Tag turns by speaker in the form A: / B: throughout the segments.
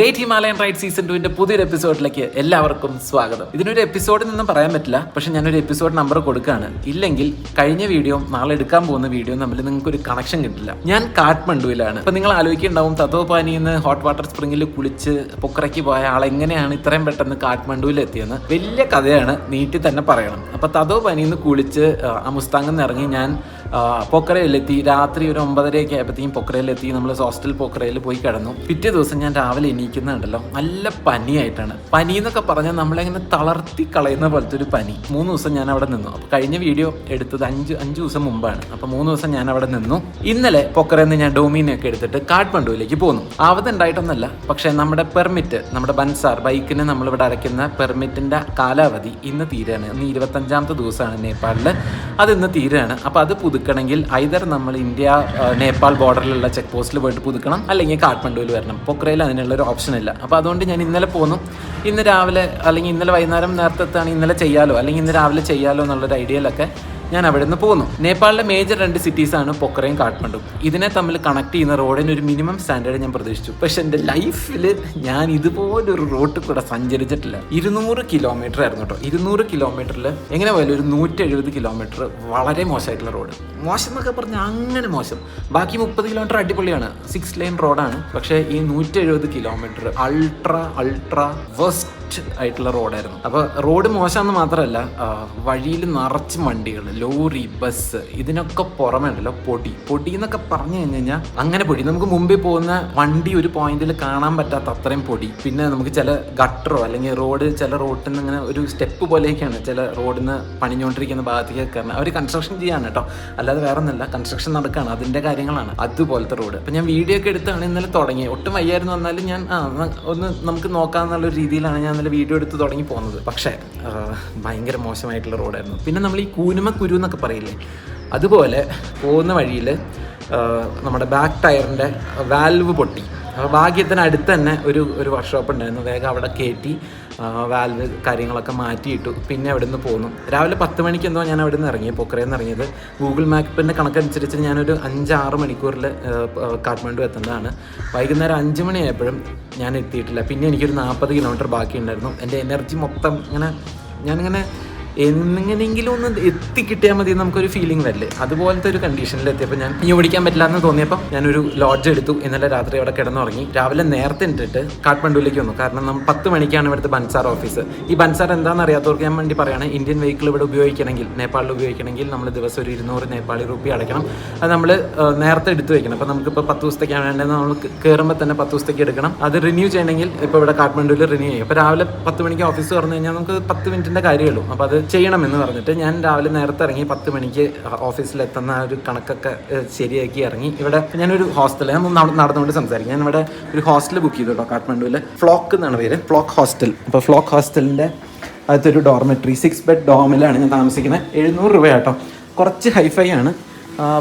A: Great Himalayan ride season ടുവിന്റെ പുതിയൊരു എപ്പിസോഡിലേക്ക് എല്ലാവർക്കും സ്വാഗതം. ഇതിനൊരു എപ്പിസോഡിൽ നിന്നും പറയാൻ പറ്റില്ല പക്ഷെ ഞാനൊരു എപ്പിസോഡ് നമ്പർ കൊടുക്കുകയാണ് ഇല്ലെങ്കിൽ കഴിഞ്ഞ വീഡിയോ നാളെ എടുക്കാൻ പോകുന്ന വീഡിയോ തമ്മിൽ നിങ്ങൾക്ക് ഒരു കണക്ഷൻ കിട്ടില്ല. ഞാൻ കാഠ്മണ്ഡുവിലാണ്. അപ്പൊ നിങ്ങൾ ആലോചിക്കുന്നുണ്ടാവും തത്വപാനിന്ന് ഹോട്ട് വാട്ടർ സ്പ്രിംഗിൽ കുളിച്ച് പൊക്കറയ്ക്ക് പോയ ആൾ എങ്ങനെയാണ് ഇത്രയും പെട്ടെന്ന് കാഠ്മണ്ഡുവിൽ എത്തിയെന്ന് വലിയ കഥയാണ് നീട്ടി തന്നെ പറയണം. അപ്പൊ തത്വപാനിന്ന് കുളിച്ച് ആ, മുസ്താങ്ങിൽ നിന്ന് ഇറങ്ങി ഞാൻ പൊക്കറയിലെത്തി രാത്രി ഒരു ഒമ്പതരയൊക്കെ ആയപ്പോഴത്തേക്കും പൊക്കറയിലെത്തി നമ്മൾ ഹോസ്റ്റൽ പൊക്കറയിൽ പോയി കിടന്നു. പിറ്റേ ദിവസം ഞാൻ രാവിലെ എണീക്കുന്നുണ്ടല്ലോ. നല്ല പനിയായിട്ടാണ്. പനി എന്നൊക്കെ പറഞ്ഞാൽ നമ്മളെങ്ങനെ തളർത്തി കളയുന്ന പോലത്തെ ഒരു പനി. മൂന്ന് ദിവസം ഞാൻ അവിടെ നിന്നു. അപ്പോൾ കഴിഞ്ഞ വീഡിയോ എടുത്തത് അഞ്ച് അഞ്ച് ദിവസം മുമ്പാണ്. അപ്പോൾ മൂന്ന് ദിവസം ഞാൻ അവിടെ നിന്നു. ഇന്നലെ പൊക്കറയിൽ നിന്ന് ഞാൻ ഡോമിനൊക്കെ എടുത്തിട്ട് കാഠ്മണ്ഡുവിലേക്ക് പോന്നു. ആവത് ഉണ്ടായിട്ടൊന്നല്ല. പക്ഷേ നമ്മുടെ പെർമിറ്റ് നമ്മുടെ ബൻസാർ ബൈക്കിന് നമ്മളിവിടെ അടയ്ക്കുന്ന പെർമിറ്റിന്റെ കാലാവധി ഇന്ന് തീരാണ്. ഇന്ന് ഇരുപത്തഞ്ചാമത്തെ ദിവസമാണ് നേപ്പാളിൽ അത് ഇന്ന് തീരാണ്. അപ്പോൾ അത് പുതുക്കണമെങ്കിൽ ഐതർ നമ്മൾ ഇന്ത്യ നേപ്പാൾ ബോർഡറിലുള്ള ചെക്ക് പോസ്റ്റിൽ പോയിട്ട് പുതുക്കണം അല്ലെങ്കിൽ കാഠ്മണ്ഡുവിൽ വരണം. പൊക്രയിൽ അതിനുള്ള ഒരു ഓപ്ഷൻ ഇല്ല. അപ്പോൾ അതുകൊണ്ട് ഞാൻ ഇന്നലെ പോന്നു. ഇന്ന് രാവിലെ അല്ലെങ്കിൽ ഇന്നലെ വൈകുന്നേരം നേരത്തെ ഇന്നലെ ചെയ്യാലോ അല്ലെങ്കിൽ ഇന്ന് രാവിലെ ചെയ്യാലോ എന്നുള്ളൊരു ഐഡിയയിലൊക്കെ ഞാൻ അവിടെ നിന്ന് പോകുന്നു നേപ്പാളിലെ മേജർ രണ്ട് സിറ്റീസാണ് പൊക്കറയും കാഠ്മണ്ഡും. ഇതിനെ തമ്മിൽ കണക്ട് ചെയ്യുന്ന റോഡിന് ഒരു മിനിമം സ്റ്റാൻഡേർഡ് ഞാൻ പ്രതീക്ഷിച്ചു. പക്ഷെ എന്റെ ലൈഫിൽ ഞാൻ ഇതുപോലൊരു റോട്ടിൽ കൂടെ സഞ്ചരിച്ചിട്ടില്ല. ഇരുന്നൂറ് കിലോമീറ്റർ ആയിരുന്നു കേട്ടോ ഇരുന്നൂറ് കിലോമീറ്ററിൽ എങ്ങനെ പോയാലും ഒരു നൂറ്റി എഴുപത് കിലോമീറ്റർ വളരെ മോശമായിട്ടുള്ള റോഡ് മോശം എന്നൊക്കെ പറഞ്ഞാൽ അങ്ങനെ മോശം. ബാക്കി മുപ്പത് കിലോമീറ്റർ അടിപൊളിയാണ്. സിക്സ് ലൈൻ റോഡാണ് പക്ഷേ ഈ നൂറ്റി എഴുപത് കിലോമീറ്റർ അൾട്രാ അൾട്രാ വെസ്റ്റ് ആയിട്ടുള്ള റോഡായിരുന്നു. അപ്പോൾ റോഡ് മോശമെന്ന് മാത്രമല്ല വഴിയിൽ നിറച്ച് വണ്ടികൾ ലോറി ബസ് ഇതിനൊക്കെ പുറമേ ഉണ്ടല്ലോ പൊടി. പൊടി എന്നൊക്കെ പറഞ്ഞു കഴിഞ്ഞ് കഴിഞ്ഞാൽ അങ്ങനെ പൊടി. നമുക്ക് മുമ്പിൽ പോകുന്ന വണ്ടി ഒരു പോയിന്റിൽ കാണാൻ പറ്റാത്ത അത്രയും പൊടി. പിന്നെ നമുക്ക് ചില ഗട്ടറോ അല്ലെങ്കിൽ റോഡ് ചില റോഡിൽ നിന്ന് ഇങ്ങനെ ഒരു സ്റ്റെപ്പ് പോലെയൊക്കെയാണ് ചില റോഡിൽ നിന്ന് പണിഞ്ഞുകൊണ്ടിരിക്കുന്ന ഭാഗത്തേക്ക് കയറുന്നത്. അവർ കൺസ്ട്രക്ഷൻ ചെയ്യാണ് കേട്ടോ. അല്ലാതെ വേറെ ഒന്നല്ല കൺസ്ട്രക്ഷൻ നടക്കുകയാണ്. അതിന്റെ കാര്യങ്ങളാണ് അതുപോലത്തെ റോഡ്. അപ്പം ഞാൻ വീഡിയോ ഒക്കെ എടുത്താണ് ഇന്നലെ തുടങ്ങി ഒട്ടും വയ്യായിരുന്നു വന്നാലും ഞാൻ ആ ഒന്ന് നമുക്ക് നോക്കാമെന്നുള്ള രീതിയിലാണ് ഞാൻ ഇന്നലെ വീഡിയോ എടുത്ത് തുടങ്ങി പോകുന്നത്. പക്ഷേ ഭയങ്കര മോശമായിട്ടുള്ള റോഡായിരുന്നു. പിന്നെ നമ്മൾ ഈ കൂനുമ കുരു എന്നൊക്കെ പറയില്ലേ? അതുപോലെ പോകുന്ന വഴിയിൽ നമ്മുടെ ബാക്ക് ടയറിന്റെ വാൽവ് പൊട്ടി. ഭാഗ്യത്തിന് അടുത്ത് തന്നെ ഒരു ഒരു വർക്ക്ഷോപ്പ് ഉണ്ടായിരുന്നു. വേഗം അവിടെ കയറ്റി വാൽവ് കാര്യങ്ങളൊക്കെ മാറ്റിയിട്ടു. പിന്നെ അവിടെ നിന്ന് പോന്നു. രാവിലെ പത്ത് മണിക്ക് എന്തോ ഞാൻ അവിടെ നിന്ന് ഇറങ്ങി. പൊക്കറയിൽ നിന്ന് ഇറങ്ങിയത്. ഗൂഗിൾ മാപ്പിന്റെ കണക്കനുസരിച്ച് ഞാനൊരു അഞ്ചാറ് മണിക്കൂറിൽ കാഠ്മണ്ഡു എത്തേണ്ടതാണ് വൈകുന്നേരം അഞ്ച് മണിയായപ്പോഴും ഞാൻ എത്തിയിട്ടില്ല. പിന്നെ എനിക്കൊരു നാൽപ്പത് കിലോമീറ്റർ ബാക്കിയുണ്ടായിരുന്നു. എന്റെ എനർജി മൊത്തം ഇങ്ങനെ ഞാനിങ്ങനെ എന്നെങ്ങനെയെങ്കിലും ഒന്ന് എത്തിക്കിട്ടിയാൽ മതി നമുക്കൊരു ഫീലിംഗ് വരില്ലേ? അതുപോലത്തെ ഒരു കണ്ടീഷനിൽ എത്തിയപ്പോൾ ഞാൻ ഇനി ഓടിക്കാൻ പറ്റില്ല എന്ന് തോന്നിയപ്പോൾ ഞാനൊരു ലോഡ്ജ് എടുത്തു. ഇന്നലെ രാത്രി അവിടെ കിടന്നുറങ്ങി. രാവിലെ നേരത്തെ ഇട്ടിട്ട് കാഠ്മണ്ഡുവിലേക്ക് വന്നു. കാരണം നമ്മൾ പത്ത് മണിക്കാണ് ഇവിടുത്തെ ബൻസാർ ഓഫീസ് ഈ ബൻസാർ എന്താണെന്ന് അറിയാത്തവർക്ക് ഞാൻ വേണ്ടി പറയുകയാണ് ഇന്ത്യൻ വെഹിക്കിൾ ഇവിടെ ഉപയോഗിക്കണമെങ്കിൽ നേപ്പാളിൽ ഉപയോഗിക്കണമെങ്കിൽ നമ്മൾ ദിവസം ഒരു ഇരുന്നൂറ് നേപ്പാളി റുപ്പി അടയ്ക്കണം. അത് നമ്മൾ നേരത്തെ എടുത്തു വയ്ക്കണം അപ്പോൾ നമുക്കിപ്പോൾ പത്ത് ദിവസത്തേക്കാണ് വേണ്ടത്. നമ്മൾ കയറുമ്പോൾ തന്നെ പത്ത് ദിവസത്തേക്ക് എടുക്കണം. അത് റിന്യൂ ചെയ്യണമെങ്കിൽ ഇപ്പോൾ ഇവിടെ കാഠ്മണ്ഡുവിൽ റിന്യൂ ചെയ്യും. അപ്പോൾ രാവിലെ പത്ത് മണിക്ക് ഓഫീസ് തുറന്നു കഴിഞ്ഞാൽ നമുക്ക് പത്ത് മിനിറ്റിന്റെ കാര്യമുള്ളൂ അപ്പോൾ അത് ചെയ്യണമെന്ന് പറഞ്ഞിട്ട് ഞാൻ രാവിലെ നേരത്തെ ഇറങ്ങി പത്ത് മണിക്ക് ഓഫീസിലെത്തുന്ന ഒരു കണക്കൊക്കെ ശരിയാക്കി ഇറങ്ങി. ഇവിടെ ഞാനൊരു ഹോസ്റ്റൽ ഞാൻ നടന്നുകൊണ്ട് സംസാരിക്കും. ഞാൻ ഇവിടെ ഒരു ഹോസ്റ്റൽ ബുക്ക് ചെയ്തു കേട്ടോ കാഠ്മണ്ഡുവിൽ ഫ്ലോക്ക് എന്നാണ് പേര്. ഫ്ലോക്ക് ഹോസ്റ്റൽ അപ്പോൾ ഫ്ലോക്ക് ഹോസ്റ്റലിന്റെ അകത്തൊരു ഡോർമെട്രി സിക്സ് ബെഡ് ഡോമിലാണ് ഞാൻ താമസിക്കുന്നത്. എഴുന്നൂറ് രൂപ കേട്ടോ. കുറച്ച് ഹൈഫൈ ആണ്.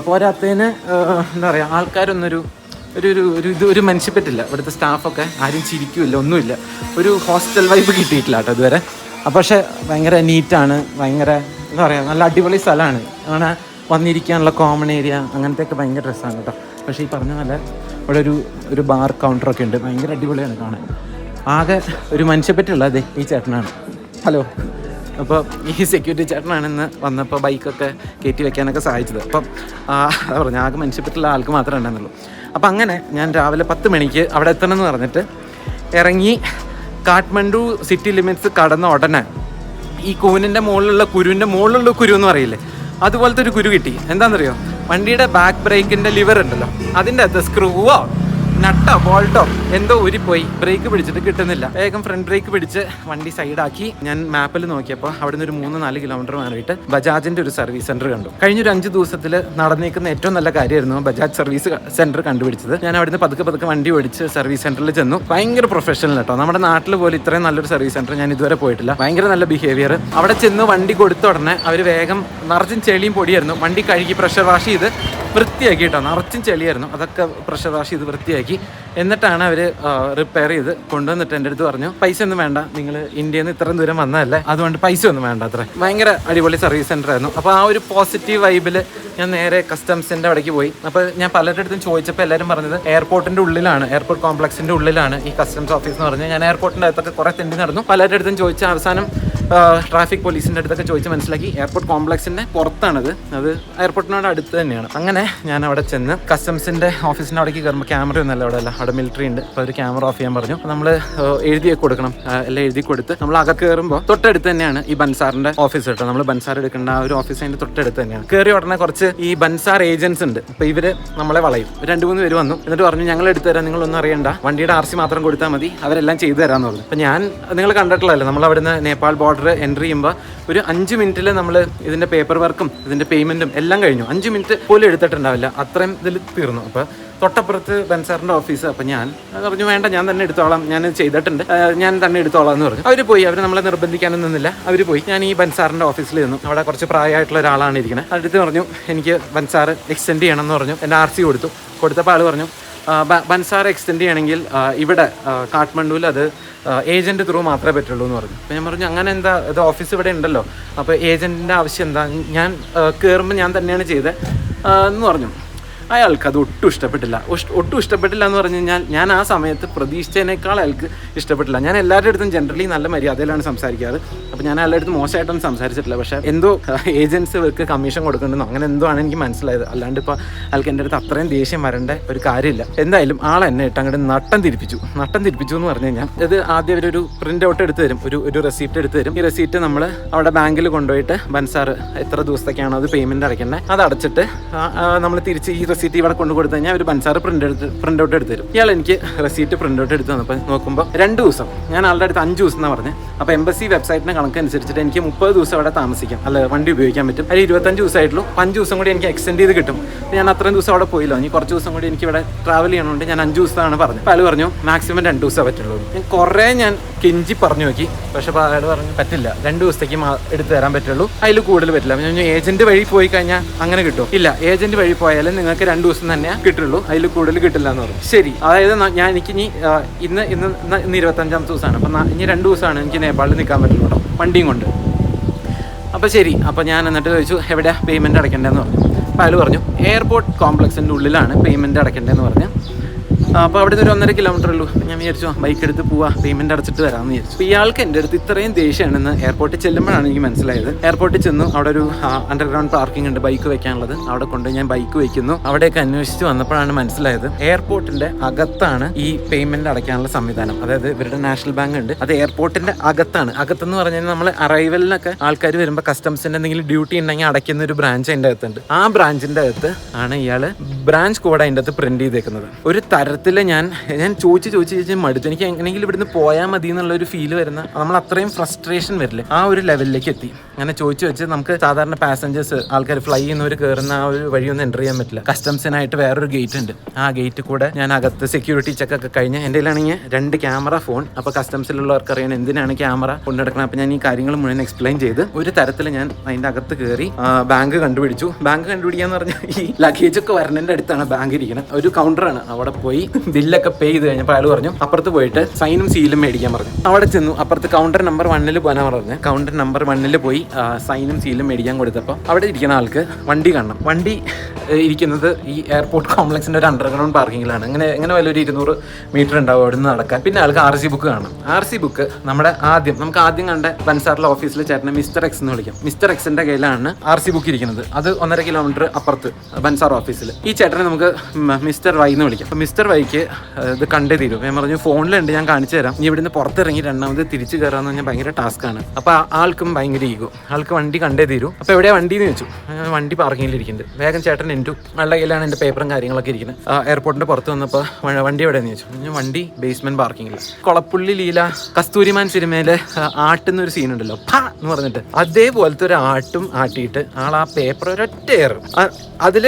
A: പോരാത്തതിന് എന്താ പറയുക ആൾക്കാരൊന്നൊരു ഒരു ഒരു ഒരു ഇത് ഒരു മനുഷ്യപ്പറ്റില്ല. ഇവിടുത്തെ സ്റ്റാഫൊക്കെ ആരും ചിരിക്കില്ല ഒന്നുമില്ല. ഒരു ഹോസ്റ്റൽ വൈബ് കിട്ടിയിട്ടില്ല കേട്ടോ ഇതുവരെ. പക്ഷേ ഭയങ്കര നീറ്റാണ് ഭയങ്കര എന്താ പറയുക നല്ല അടിപൊളി സ്ഥലമാണ്. അങ്ങനെ വന്നിരിക്കാനുള്ള കോമൺ ഏരിയ അങ്ങനത്തെയൊക്കെ ഭയങ്കര രസമാണ് കേട്ടോ. പക്ഷേ ഈ പറഞ്ഞ പോലെ ഇവിടെ ഒരു ഒരു ബാർ കൗണ്ടറൊക്കെ ഉണ്ട്. ഭയങ്കര അടിപൊളിയാണ് കാണാൻ. ആകെ ഒരു മനുഷ്യപ്പറ്റുള്ള അതെ ഈ ചേട്ടനാണ്. ഹലോ. അപ്പോൾ ഈ സെക്യൂരിറ്റി ചേട്ടനാണെന്ന് വന്നപ്പോൾ ബൈക്കൊക്കെ കയറ്റി വെക്കാനൊക്കെ സഹായിച്ചത്. അപ്പം പറഞ്ഞു ആകെ മനുഷ്യപ്പറ്റുള്ള ആൾക്ക് മാത്രമേ ഉണ്ടായിരുന്നുള്ളൂ. അപ്പം അങ്ങനെ ഞാൻ രാവിലെ പത്ത് മണിക്ക് അവിടെ എത്തണമെന്ന് പറഞ്ഞിട്ട് ഇറങ്ങി കാഠ്മണ്ഡു സിറ്റി ലിമിറ്റ്സ് കടന്ന ഉടനെ ഈ കൂനിന്റെ മുകളിലുള്ള കുരുവിന്റെ മുകളിലുള്ള കുരു എന്ന് പറയില്ലേ? അതുപോലത്തെ ഒരു കുരു കിട്ടി. എന്താണെന്നറിയോ? വണ്ടിയുടെ ബാക്ക് ബ്രേക്കിന്റെ ലിവർ ഉണ്ടല്ലോ. അതിന്റെ അകത്ത് സ്ക്രൂവോ നട്ടോ ബോൾട്ടോ എന്തോ ഊരിപ്പോയി. ബ്രേക്ക് പിടിച്ചിട്ട് കിട്ടുന്നില്ല. വേഗം ഫ്രണ്ട് ബ്രേക്ക് പിടിച്ച് വണ്ടി സൈഡാക്കി ഞാൻ മാപ്പിൽ നോക്കിയപ്പോൾ അവിടെ നിന്ന് ഒരു മൂന്ന് നാല് കിലോമീറ്റർ മാറിയിട്ട് ബജാജിന്റെ ഒരു സർവീസ് സെന്റർ കണ്ടു. കഴിഞ്ഞ ഒരു അഞ്ച് ദിവസത്തിൽ നടന്നേക്കുന്ന ഏറ്റവും നല്ല കാര്യമായിരുന്നു ബജാജ് സർവീസ് സെന്റർ കണ്ടുപിടിച്ചത്. ഞാൻ അവിടുന്ന് പതുക്കെ പതുക്കെ വണ്ടി ഓടിച്ച് സർവീസ് സെന്ററിൽ ചെന്നു. ഭയങ്കര പ്രൊഫഷണൽ കേട്ടോ നമ്മുടെ നാട്ടിൽ പോലും ഇത്രയും നല്ലൊരു സർവീസ് സെന്റർ ഞാൻ ഇതുവരെ പോയിട്ടില്ല. ഭയങ്കര നല്ല ബിഹേവിയർ അവിടെ ചെന്ന് വണ്ടി കൊടുത്ത ഉടനെ അവർ വേഗം നിറച്ചും ചെളിയും പൊടിയായിരുന്നു. വണ്ടി കഴുകി പ്രഷർ വാഷ് ചെയ്ത് വൃത്തിയാക്കി കേട്ടോ നിറച്ചും ചെളിയായിരുന്നു. അതൊക്കെ പ്രഷർ വാഷ് ചെയ്ത് വൃത്തിയാക്കി. എന്നിട്ടാണ് അവർ റിപ്പയർ ചെയ്ത് കൊണ്ടുവന്നിട്ട് എന്റെ അടുത്ത് പറഞ്ഞു പൈസ ഒന്നും വേണ്ട. നിങ്ങൾ ഇന്ത്യയിൽ നിന്ന് ഇത്രയും ദൂരം വന്നതല്ലേ? അതുകൊണ്ട് പൈസ ഒന്നും വേണ്ട അത്ര. ഭയങ്കര അടിപൊളി സർവീസ് സെന്റർ ആയിരുന്നു. അപ്പോൾ ആ ഒരു പോസിറ്റീവ് വൈബിൽ ഞാൻ നേരെ കസ്റ്റംസിന്റെ അവിടേക്ക് പോയി. അപ്പോൾ ഞാൻ പലരുടെ അടുത്തും ചോദിച്ചപ്പോൾ എല്ലാവരും പറഞ്ഞത് എയർപോർട്ടിന്റെ ഉള്ളിലാണ് എയർപോർട്ട് കോംപ്ലക്സിന്റെ ഉള്ളിലാണ് ഈ കസ്റ്റംസ് ഓഫീസ് എന്ന് പറഞ്ഞ് ഞാൻ എയർപോർട്ടിന്റെ അകത്തൊക്കെ കുറേ തെണ്ടി നടന്നു. പലരുടെ അടുത്തും ചോദിച്ച അവസാനം ട്രാഫിക് പോലീസിന്റെ അടുത്തൊക്കെ ചോദിച്ച് മനസ്സിലാക്കി. എയർപോർട്ട് കോംപ്ലക്സിന്റെ പുറത്താണത്. അത് എയർപോർട്ടിനോട് അടുത്ത് തന്നെയാണ്. അങ്ങനെ ഞാൻ അവിടെ ചെന്ന് കസ്റ്റംസിന്റെ ഓഫീസിന്റെ അവിടേക്ക് കയറുമ്പോൾ ക്യാമറ ഒന്നല്ല അവിടെ അല്ല. അവിടെ മിലിറ്ററി ഉണ്ട്. അപ്പോൾ ഒരു ക്യാമറ ഓഫ് ചെയ്യാൻ പറഞ്ഞു. നമ്മൾ എഴുതിയൊക്കെ കൊടുക്കണം. എല്ലാം എഴുതി കൊടുത്ത് നമ്മൾ അകത്ത് കയറുമ്പോൾ തൊട്ടടുത്ത് തന്നെയാണ് ഈ ബൻസാറിന്റെ ഓഫീസ് കേട്ടോ. നമ്മൾ ബൻസാർ എടുക്കേണ്ട ആ ഒരു ഓഫീസ് അതിന്റെ തൊട്ടടുത്ത് തന്നെയാണ്. കയറി ഉടനെ കുറച്ച് ഈ ബൻസാർ ഏജൻസ് ഉണ്ട്. അപ്പോൾ ഇവർ നമ്മളെ വളയും. രണ്ട് മൂന്ന് പേര് വന്നു. എന്നിട്ട് പറഞ്ഞു ഞങ്ങൾ എടുത്തു തരാം. നിങ്ങളൊന്നും അറിയേണ്ട. വണ്ടിയുടെ ആർ സി മാത്രം കൊടുത്താൽ മതി. അവരെല്ലാം ചെയ്തു തരാമെന്ന് പറഞ്ഞു. അപ്പോൾ ഞാൻ നിങ്ങൾ കണ്ടിട്ടുള്ളതല്ലേ നമ്മൾ അവിടുന്ന് നേപ്പാൾ ബോർഡർ എൻട്രി ചെയ്യുമ്പോൾ ഒരു അഞ്ച് മിനിറ്റിൽ നമ്മൾ ഇതിന്റെ പേപ്പർ വർക്കും ഇതിന്റെ പേയ്മെന്റും എല്ലാം കഴിഞ്ഞു. അഞ്ച് മിനിറ്റ് പോലും എടുത്തിട്ടുണ്ടാവില്ല. അത്രയും ഇതിൽ തീർന്നു. അപ്പോൾ തൊട്ടപ്പുറത്ത് ബൻസാറിന്റെ ഓഫീസ് അപ്പോൾ ഞാൻ പറഞ്ഞു വേണ്ട ഞാൻ തന്നെ എടുത്തോളാം. ഞാൻ ചെയ്തിട്ടുണ്ട്. ഞാൻ തന്നെ എടുത്തോളാം എന്ന് പറഞ്ഞു. അവർ പോയി. അവർ നമ്മളെ നിർബന്ധിക്കാനൊന്നും നിന്നില്ല. അവർ പോയി. ഞാൻ ഈ ബൻസാറിന്റെ ഓഫീസിൽ നിന്നു. അവിടെ കുറച്ച് പ്രായമായിട്ടുള്ള ഒരാളാണ് ഇരിക്കുന്നത് അടുത്ത് പറഞ്ഞു എനിക്ക് ബൻസാർ എക്സ്റ്റെൻഡ് ചെയ്യണം എന്ന് പറഞ്ഞു. എന്റെ ആർ സി കൊടുത്തു. കൊടുത്തപ്പോൾ ആൾ പറഞ്ഞു ബൻസാർ എക്സ്റ്റെൻഡ് ചെയ്യണമെങ്കിൽ ഇവിടെ കാഠ്മണ്ഡുവിൽ അത് ഏജന്റ് ത്രൂ മാത്രമേ പറ്റുള്ളൂ എന്ന് പറഞ്ഞു. അപ്പോൾ ഞാൻ പറഞ്ഞു അങ്ങനെ എന്താ ഇത് ഓഫീസ് ഇവിടെ ഉണ്ടല്ലോ. അപ്പോൾ ഏജന്റിന്റെ ആവശ്യം എന്താ? ഞാൻ കയറുമ്പോൾ ഞാൻ തന്നെയാണ് ചെയ്തത് എന്ന് പറഞ്ഞു. അയാൾക്ക് അത് ഒട്ടും ഇഷ്ടപ്പെട്ടില്ല. ഒട്ടും ഇഷ്ടപ്പെട്ടില്ല എന്ന് പറഞ്ഞു കഴിഞ്ഞാൽ ഞാൻ ആ സമയത്ത് പ്രതീക്ഷിച്ചതിനേക്കാൾ അയാൾക്ക് ഇഷ്ടപ്പെട്ടില്ല. ഞാൻ എല്ലാവരുടെ അടുത്തും ജനറലി നല്ല മര്യാദയിലാണ് സംസാരിക്കാറ്. അപ്പോൾ ഞാൻ അയാളുടെ അടുത്ത് മോശമായിട്ടൊന്നും സംസാരിച്ചിട്ടില്ല. പക്ഷേ എന്തോ ഏജൻസി ഇവർക്ക് കമ്മീഷൻ കൊടുക്കണമെന്നോ അങ്ങനെ എന്തോ ആണ് എനിക്ക് മനസ്സിലായത്. അല്ലാണ്ട് ഇപ്പോൾ അയാൾക്ക് എന്റെ അടുത്ത് അത്രയും ദേഷ്യം വരേണ്ട ഒരു കാര്യമില്ല. എന്തായാലും ആൾ എന്നെ ഇട്ട് അങ്ങോട്ട് നട്ടം തിരിപ്പിച്ചു. നട്ടം തിരിപ്പിച്ചു എന്ന് പറഞ്ഞു കഴിഞ്ഞാൽ ഇത് ആദ്യം അവരൊരു പ്രിന്റ് ഔട്ട് എടുത്ത് തരും. ഒരു ഒരു റെസീപ്റ്റ് എടുത്ത് തരും. ഈ റെസീപ്റ്റ് നമ്മൾ അവിടെ ബാങ്കിൽ കൊണ്ടുപോയിട്ട് ബൻസാർ എത്ര ദിവസത്തേക്കാണോ അത് പേയ്മെന്റ് അടയ്ക്കേണ്ടത് അത് അടച്ചിട്ട് നമ്മൾ തിരിച്ച് ഈ റെസീറ്റ് ഇവിടെ കൊണ്ടു കൊടുത്തു കഴിഞ്ഞാൽ അവർ ബൻസാർ പ്രിന്റ് എടുത്ത് പ്രിന്റ് ഔട്ട് എടുത്ത് തരും. ഇയാൾ എനിക്ക് റെസീറ്റ് പ്രിന്റ് ഔട്ട് എടുത്ത് തന്നപ്പോൾ നോക്കുമ്പോൾ രണ്ട് ദിവസം ഞാൻ ആളുടെ അടുത്ത് അഞ്ച് ദിവസം എന്നാണ് പറഞ്ഞത്. അപ്പോൾ എംബസി വെബ്സൈറ്റിന്റെ കണക്കനുസരിച്ചിട്ട് എനിക്ക് മുപ്പത് ദിവസം അവിടെ താമസിക്കാം. അല്ല വണ്ടി ഉപയോഗിക്കാൻ പറ്റും. അതിൽ ഇരുപത്തഞ്ച് ദിവസമായിട്ടുള്ളൂ അഞ്ച് ദിവസം കൂടി എനിക്ക് എക്സ്റ്റെൻഡ് ചെയ്ത് കിട്ടും. ഞാൻ അത്രയും ദിവസം അവിടെ പോയില്ലോ. ഇനി കുറച്ച് ദിവസം കൂടി എനിക്ക് ഇവിടെ ട്രാവൽ ചെയ്യണമുണ്ട് ഞാൻ അഞ്ച് ദിവസമാണ് പറഞ്ഞത്. അപ്പോൾ അയാൾ പറഞ്ഞു മാക്സിമം രണ്ട് ദിവസം പറ്റുള്ളൂ. ഞാൻ കുറേ ഞാൻ കെഞ്ചി പറഞ്ഞു നോക്കി. പക്ഷേ അയാൾ പറഞ്ഞു പറ്റില്ല. രണ്ട് ദിവസത്തേക്ക് എടുത്ത് തരാൻ പറ്റുള്ളൂ. അതിൽ കൂടുതൽ പറ്റില്ല. ഞാൻ ഏജന്റ് വഴി പോയി കഴിഞ്ഞാൽ അങ്ങനെ കിട്ടും. ഇല്ല ഏജന്റ് വഴി പോയാലും നിങ്ങൾക്ക് രണ്ട് ദിവസം തന്നെ കിട്ടുള്ളൂ. അതിൽ കൂടുതൽ കിട്ടില്ല എന്ന് പറഞ്ഞു. ശരി. അതായത് ഞാൻ എനിക്ക് ഇനി ഇന്ന് ഇന്ന് ഇന്ന് ഇരുപത്തഞ്ചാമത്തെ ദിവസമാണ്. അപ്പം ഇനി രണ്ട് ദിവസമാണ് എനിക്ക് നേപ്പാളിൽ നിൽക്കാൻ പറ്റുള്ളൂ വണ്ടിയും കൊണ്ട്. അപ്പോൾ ശരി. അപ്പോൾ ഞാൻ എന്നിട്ട് ചോദിച്ചു എവിടെ പേയ്മെന്റ് അടയ്ക്കേണ്ടതെന്ന്? പറഞ്ഞു അപ്പോൾ അയാൾ പറഞ്ഞു എയർപോർട്ട് കോംപ്ലക്സിന്റെ ഉള്ളിലാണ് പേയ്മെന്റ് അടയ്ക്കേണ്ടതെന്ന് പറഞ്ഞു. അപ്പോൾ അവിടെ ഒരു ഒന്നര കിലോമീറ്റർ ഉള്ളൂ. ഞാൻ വിചാരിച്ചു ബൈക്ക് എടുത്ത് പോവാ. പേയ്മെന്റ് അടച്ചിട്ട് വരാമെന്ന് വിചാരിച്ചു. ഇയാൾക്ക് എന്റെ അടുത്ത് ഇത്രയും ദേഷ്യമാണെന്ന് എയർപോർട്ടിൽ ചെല്ലുമ്പോഴാണ് എനിക്ക് മനസ്സിലായത്. എയർപോർട്ടിൽ ചെന്നു അവിടെ ഒരു അണ്ടർഗ്രൗണ്ട് പാർക്കിംഗ് ഉണ്ട് ബൈക്ക് വെക്കാനുള്ളത്. അവിടെ കൊണ്ട് ഞാൻ ബൈക്ക് വെക്കുന്നു. അവിടെയൊക്കെ അന്വേഷിച്ച് വന്നപ്പോഴാണ് മനസ്സിലായത് എയർപോർട്ടിന്റെ അകത്താണ് ഈ പേയ്മെന്റ് അടയ്ക്കാനുള്ള സംവിധാനം. അതായത് ഇവരുടെ നാഷണൽ ബാങ്ക് ഉണ്ട്. അത് എയർപോർട്ടിന്റെ അകത്താണ്. അകത്തെന്ന് പറഞ്ഞാൽ നമ്മൾ അറൈവലിനൊക്കെ ആൾക്കാർ വരുമ്പോൾ കസ്റ്റംസിന്റെ എന്തെങ്കിലും ഡ്യൂട്ടി ഉണ്ടെങ്കിൽ അടയ്ക്കുന്ന ഒരു ബ്രാഞ്ച് അതിന്റെ അകത്തുണ്ട്. ആ ബ്രാഞ്ചിന്റെ അകത്ത് ആണ് ഇയാൾ ബ്രാഞ്ച് കോഡ് അതിന്റെ അകത്ത് പ്രിന്റ് ചെയ്തേക്കുന്നത്. ഒരു തരത്തിൽ ഞാൻ ഞാൻ ചോദിച്ച് ചോദിച്ച് ചോദിച്ച് മടുത്തു. എനിക്ക് എങ്ങനെയെങ്കിലും ഇവിടുന്ന് പോയാൽ മതി എന്നുള്ള ഒരു ഫീൽ വരുന്ന നമ്മൾ അത്രയും ഫ്രസ്ട്രേഷൻ വരില്ലേ? ആ ഒരു ലെവലിലേക്ക് എത്തി. അങ്ങനെ ചോദിച്ചു വെച്ച് നമുക്ക് സാധാരണ പാസഞ്ചേഴ്സ് ആൾക്കാർ ഫ്ലൈ ചെയ്യുന്നവർ കയറുന്ന ആ ഒരു വഴിയൊന്നും എന്റർ ചെയ്യാൻ പറ്റില്ല. കസ്റ്റംസിനായിട്ട് വേറൊരു ഗേറ്റ് ഉണ്ട്. ആ ഗേറ്റ് കൂടെ ഞാൻ അകത്ത് സെക്യൂരിറ്റി ചെക്ക് ഒക്കെ കഴിഞ്ഞ് എന്റെ കയ്യിലാണെങ്കിൽ രണ്ട് ക്യാമറ ഫോൺ അപ്പോൾ കസ്റ്റംസിലുള്ളവർക്ക് അറിയാൻ എന്തിനാണ് ക്യാമറ കൊണ്ടുനടക്കണം അപ്പോൾ ഞാൻ ഈ കാര്യങ്ങൾ മുഴുവൻ എക്സ്പ്ലെയിൻ ചെയ്ത് ഒരു തരത്തിൽ ഞാൻ അതിന്റെ അകത്ത് കയറി ബാങ്ക് കണ്ടുപിടിച്ചു. ബാങ്ക് കണ്ടുപിടിക്കാന്ന് പറഞ്ഞാൽ ഈ ലഗേജ് ഒക്കെ വരണേന്റെ അടുത്താണ് ബാങ്ക് ഇരിക്കുന്നത് ഒരു കൗണ്ടറാണ് അവിടെ പോയി ബില്ലൊക്കെ പേ ചെയ്ത് കഴിഞ്ഞപ്പോൾ അയാൾ പറഞ്ഞു അപ്പുറത്ത് പോയിട്ട് സൈനും സീലും മേടിക്കാൻ പറഞ്ഞു. അവിടെ ചെന്നു അപ്പുറത്ത് കൗണ്ടർ നമ്പർ വണ്ണിൽ പോകാൻ പറഞ്ഞു. കൗണ്ടർ നമ്പർ വണ്ണിൽ പോയി സൈനും സീലും മേടിക്കാൻ കൊടുത്തപ്പോൾ അവിടെ ഇരിക്കുന്ന ആൾക്ക് വണ്ടി കാണണം. വണ്ടി ഇരിക്കുന്നത് ഈ എയർപോർട്ട് കോംപ്ലക്സിന്റെ ഒരു അണ്ടർഗ്രൗണ്ട് പാർക്കിങ്ങിലാണ് അങ്ങനെ വല്ല ഒരു ഇരുന്നൂറ് മീറ്റർ ഉണ്ടാവും അവിടെ നിന്ന് നടക്കാൻ. പിന്നെ ആൾക്ക് ആർ സി ബുക്ക് കാണണം. ആർ സി ബുക്ക് നമ്മുടെ ആദ്യം നമുക്ക് ആദ്യം കണ്ട ബൻസാറിലെ ഓഫീസിൽ ചേട്ടനെ മിസ്റ്റർ എക്സ് എന്ന് വിളിക്കാം. മിസ്റ്റർ എക്സിന്റെ കയ്യിലാണ് ആർ സി ബുക്ക് ഇരിക്കുന്നത്. അത് ഒന്നര കിലോമീറ്റർ അപ്പുറത്ത് ബൻസാർ ഓഫീസിൽ ഈ ചേട്ടനെ നമുക്ക് മിസ്റ്റർ വൈ എന്ന് വിളിക്കാം. മിസ്റ്റർ വൈക്ക് ഏഹ്, ഇത് കണ്ടേ തീരും. ഞാൻ പറഞ്ഞു ഫോണിലുണ്ട് ഞാൻ കാണിച്ചു തരാം. ഇനി ഇവിടുന്ന് പുറത്തിറങ്ങി രണ്ടാമത് തിരിച്ചു കയറാന്ന് പറഞ്ഞാൽ ഭയങ്കര ടാസ്ക് ആണ്. അപ്പോൾ ആൾക്കും ഭയങ്കര ഈഗോ ആൾക്ക് വണ്ടി കണ്ടേ തീരും. അപ്പോൾ എവിടെയാ വണ്ടി എന്ന് വെച്ചു വണ്ടി പാർക്കിങ്ങിൽ ഇരിക്കുന്നുണ്ട് വേഗം ചേട്ടൻ എന്റു ആളുടെ കയ്യിലാണ് എന്റെ പേപ്പറും കാര്യങ്ങളൊക്കെ ഇരിക്കുന്നത്. എയർപോർട്ടിന്റെ പുറത്ത് വന്നപ്പോൾ വണ്ടി എവിടെയെന്ന് ചോദിച്ചു. ഞാൻ വണ്ടി ബേസ്മെന്റ് പാർക്കിങ്ങിൽ കൊളപ്പുള്ളി ലീല കസ്തൂരിമാൻ സിനിമയിലെ ആട്ടുന്ന ഒരു സീൻ ഉണ്ടല്ലോ. ഫ എന്ന് പറഞ്ഞിട്ട്. അതേപോലത്തെ ഒരു ആട്ടും ആട്ടിയിട്ട് ആൾ ആ പേപ്പർ ഒരൊറ്റ ഏറും അതിൽ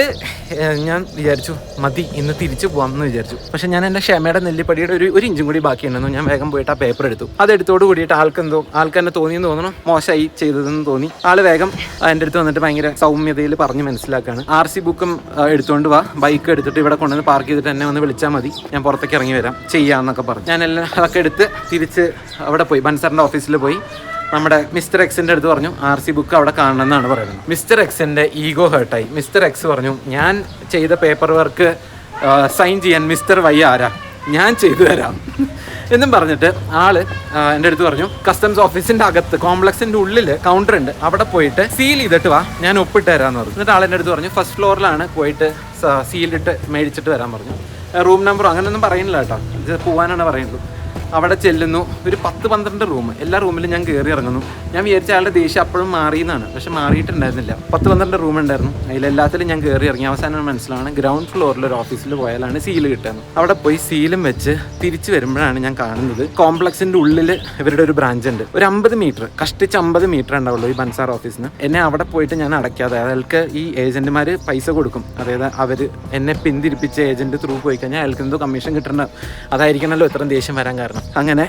A: ഞാൻ വിചാരിച്ചു മതി ഇന്ന് തിരിച്ചു പോവാം എന്ന് വിചാരിച്ചു. പക്ഷെ ഞാൻ എന്റെ ക്ഷമയുടെ നെല്ലിപ്പടിയുടെ ഒരു ഒരു ഇഞ്ചും കൂടി ബാക്കിയുണ്ടെന്നു ഞാൻ വേഗം പോയിട്ട് ആ പേപ്പർ എടുത്തു. അത് എടുത്തോട് കൂടിയിട്ട് ആൾക്ക് എന്തോ ആൾക്ക് എന്നെ തോന്നിയെന്ന് തോന്നണം. മോശമായി ചെയ്തതെന്ന് തോന്നി. ആൾ വേഗം എന്റെ അടുത്ത് വന്നിട്ട് ഭയങ്കര സൗമ്യതയിൽ പറഞ്ഞ് മനസ്സിലാക്കാണ്. ആർ സി ബുക്കും എടുത്തുകൊണ്ട് വാ. ബൈക്ക് എടുത്തിട്ട് ഇവിടെ കൊണ്ടുവന്ന് പാർക്ക് ചെയ്തിട്ട് എന്നെ ഒന്ന് വിളിച്ചാൽ മതി. ഞാൻ പുറത്തേക്ക് ഇറങ്ങി വരാം. ചെയ്യാന്നൊക്കെ പറഞ്ഞു. ഞാൻ എല്ലാം അതൊക്കെ എടുത്ത് തിരിച്ച് അവിടെ പോയി. ബൻസറിന്റെ ഓഫീസിൽ പോയി. നമ്മുടെ മിസ്റ്റർ എക്സിന്റെ അടുത്ത് പറഞ്ഞു ആർ സി ബുക്ക് അവിടെ കാണണമെന്നാണ് പറയുന്നത്. മിസ്റ്റർ എക്സിന്റെ ഈഗോ ഹേർട്ടായി മിസ്റ്റർ എക്സ് പറഞ്ഞു ഞാൻ ചെയ്ത പേപ്പർ വർക്ക് സൈൻ ചെയ്യാൻ മിസ്റ്റർ വൈ ആരാ? ഞാൻ ചെയ്തു തരാം. എന്നും പറഞ്ഞിട്ട് ആൾ എന്റെ അടുത്ത് പറഞ്ഞു കസ്റ്റംസ് ഓഫീസിന്റെ അകത്ത് കോംപ്ലക്സിന്റെ ഉള്ളിൽ കൗണ്ടർ ഉണ്ട്. അവിടെ പോയിട്ട് സീൽ ചെയ്തിട്ട് വാ ഞാൻ ഒപ്പിട്ട് തരാമെന്ന് പറഞ്ഞു. എന്നിട്ട് ആൾ എന്റെ അടുത്ത് പറഞ്ഞു ഫസ്റ്റ് ഫ്ലോറിലാണ് പോയിട്ട് സീലിട്ട് മേടിച്ചിട്ട് വരാൻ പറഞ്ഞു. റൂം നമ്പറോ അങ്ങനെയൊന്നും പറയുന്നില്ല കേട്ടോ. ഇത് പോകാനാണ് പറയുന്നത്. അവിടെ ചെല്ലുന്നു. ഒരു പത്ത് പന്ത്രണ്ട് റൂം. എല്ലാ റൂമിലും ഞാൻ കയറി ഇറങ്ങുന്നു. ഞാൻ വിചാരിച്ച ആളുടെ ദേഷ്യം അപ്പോഴും മാറിയെന്നാണ്. പക്ഷെ മാറിയിട്ടുണ്ടായിരുന്നില്ല. പത്ത് പന്ത്രണ്ട് റൂം ഉണ്ടായിരുന്നു. അതിലെല്ലാത്തിലും ഞാൻ കയറി ഇറങ്ങി. അവസാനം മനസ്സിലാണ് ഗ്രൗണ്ട് ഫ്ലോറിൽ ഒരു ഓഫീസിൽ പോയാലാണ് സീൽ കിട്ടുന്നത്. അവിടെ പോയി സീലും വെച്ച് തിരിച്ചു വരുമ്പോഴാണ് ഞാൻ കാണുന്നത് കോംപ്ലക്സിന്റെ ഉള്ളിൽ ഇവരുടെ ഒരു ബ്രാഞ്ച് ഉണ്ട്. ഒരു അമ്പത് മീറ്റർ കഷ്ടിച്ച് അമ്പത് മീറ്റർ ഉണ്ടാവുള്ളൂ ഈ ബൻസാർ ഓഫീസിന്. എന്നെ അവിടെ പോയിട്ട് ഞാൻ അടയ്ക്കാതെ അയാൾക്ക് ഈ ഏജന്റുമാർ പൈസ കൊടുക്കും. അതായത് അവർ എന്നെ പിന്തിരിപ്പിച്ച ഏജന്റ് ത്രൂ പോയി കഴിഞ്ഞാൽ അയാൾക്ക് എന്തോ കമ്മീഷൻ കിട്ടേണ്ട അതായിരിക്കണമല്ലോ ഇത്രയും ദേഷ്യം വരാൻ കാരണം. അങ്ങനെ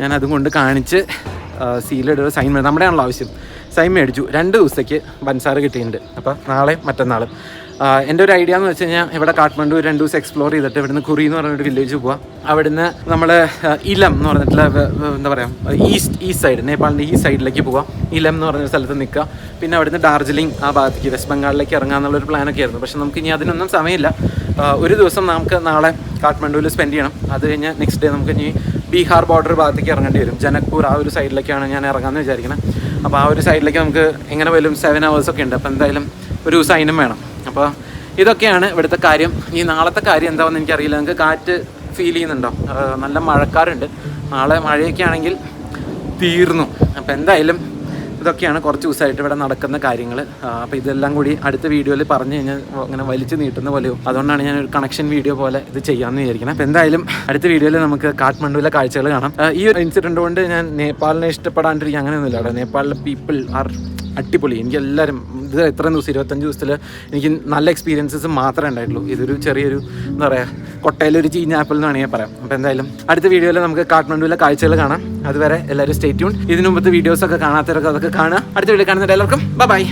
A: ഞാൻ അതും കൊണ്ട് കാണിച്ച് സീലിടുക സൈൻ നമ്മുടെ ആണല്ലോ ആവശ്യം. സൈൻ മേടിച്ചു. രണ്ട് ദിവസത്തേക്ക് ബൻസാർ കിട്ടിയിട്ടുണ്ട്. അപ്പോൾ നാളെ മറ്റന്നാളും എന്റെ ഒരു ഐഡിയ എന്ന് വെച്ച് കഴിഞ്ഞാൽ ഇവിടെ കാഠ്മണ്ഡു രണ്ട് ദിവസം എക്സ്പ്ലോർ ചെയ്തിട്ട് ഇവിടുന്ന് കുറി എന്ന് പറഞ്ഞൊരു വില്ലേജ് പോവാം. അവിടുന്ന് നമ്മൾ ഇലം എന്ന് പറഞ്ഞിട്ടുള്ള എന്താ പറയുക ഈസ്റ്റ് ഈസ്റ്റ് സൈഡ് നേപ്പാളിന്റെ ഈ സൈഡിലേക്ക് പോവാം. ഇലം എന്ന് പറഞ്ഞ സ്ഥലത്ത് നിൽക്കുക പിന്നെ അവിടുന്ന് ഡാർജിലിംഗ് ആ ഭാഗത്തേക്ക് വെസ്റ്റ് ബംഗാളിലേക്ക് ഇറങ്ങാന്നുള്ളൊരു പ്ലാനൊക്കെ ആയിരുന്നു. പക്ഷെ നമുക്ക് ഇനി അതിനൊന്നും സമയമില്ല. ഒരു ദിവസം നമുക്ക് നാളെ കാഠ്മണ്ഡുവിൽ സ്പെൻഡ് ചെയ്യണം. അത് കഴിഞ്ഞ് നെക്സ്റ്റ് ഡേ നമുക്ക് ഇനി ബീഹാർ ബോർഡർ ഭാഗത്തേക്ക് ഇറങ്ങേണ്ടി വരും. ജനക്പൂർ ആ ഒരു സൈഡിലേക്കാണ് ഞാൻ ഇറങ്ങാമെന്ന് വിചാരിക്കുന്നത് അപ്പോൾ ആ ഒരു സൈഡിലേക്ക് നമുക്ക് എങ്ങനെ വരും? സെവൻ ഹവേഴ്സൊക്കെ ഉണ്ട്. അപ്പോൾ എന്തായാലും ഒരു അതിനും വേണം. അപ്പോൾ ഇതൊക്കെയാണ് ഇവിടുത്തെ കാര്യം. ഈ നാളത്തെ കാര്യം എന്താണെന്ന് എനിക്കറിയില്ല. നിങ്ങൾക്ക് കാറ്റ് ഫീൽ ചെയ്യുന്നുണ്ടോ? നല്ല മഴക്കാറുണ്ട്. നാളെ മഴയൊക്കെ ആണെങ്കിൽ തീർന്നു. അപ്പോൾ എന്തായാലും ഇതൊക്കെയാണ് കുറച്ച് ദിവസമായിട്ട് ഇവിടെ നടക്കുന്ന കാര്യങ്ങൾ അപ്പോൾ ഇതെല്ലാം കൂടി അടുത്ത വീഡിയോയിൽ പറഞ്ഞു കഴിഞ്ഞാൽ അങ്ങനെ വലിച്ചു നീട്ടുന്ന പോലെയോ അതുകൊണ്ടാണ് ഞാൻ ഒരു കണക്ഷൻ വീഡിയോ പോലെ ഇത് ചെയ്യാമെന്ന് വിചാരിക്കുന്നത്. അപ്പോൾ എന്തായാലും അടുത്ത വീഡിയോയിൽ നമുക്ക് കാഠ്മണ്ഡുവിലെ കാഴ്ചകൾ കാണാം. ഈ ഒരു ഇൻസിഡന്റ് കൊണ്ട് ഞാൻ നേപ്പാളിനെ ഇഷ്ടപ്പെടാണ്ടിരിക്കുക അങ്ങനെയൊന്നുമില്ല അവിടെ നേപ്പാളിലെ പീപ്പിൾ ആർ അടിപൊളി. എനിക്ക് എല്ലാവരും ഇത് എത്ര ദിവസം ഇരുപത്തഞ്ച് ദിവസത്തിൽ എനിക്ക് നല്ല എക്സ്പീരിയൻസസ് മാത്രമേ ഉണ്ടായിട്ടുള്ളൂ. ഇതൊരു ചെറിയൊരു എന്താ പറയുക കൊട്ടയിലൊരു ചീഞ്ഞ ആപ്പിൾ എന്ന് വേണമെങ്കിൽ പറയാം. അപ്പോൾ എന്തായാലും അടുത്ത വീഡിയോയിൽ നമുക്ക് കാഠ്മണ്ഡുവിലെ കാഴ്ചകൾ കാണാം. അതുവരെ എല്ലാവരും സ്റ്റേ ട്യൂൺ ഇതിനു മുമ്പത്തെ വീഡിയോസ് ഒക്കെ കാണാത്തവരൊക്കെ അതൊക്കെ കാണുക. അടുത്ത വീഡിയോ കാണുന്നുണ്ട് എല്ലാവർക്കും ബൈ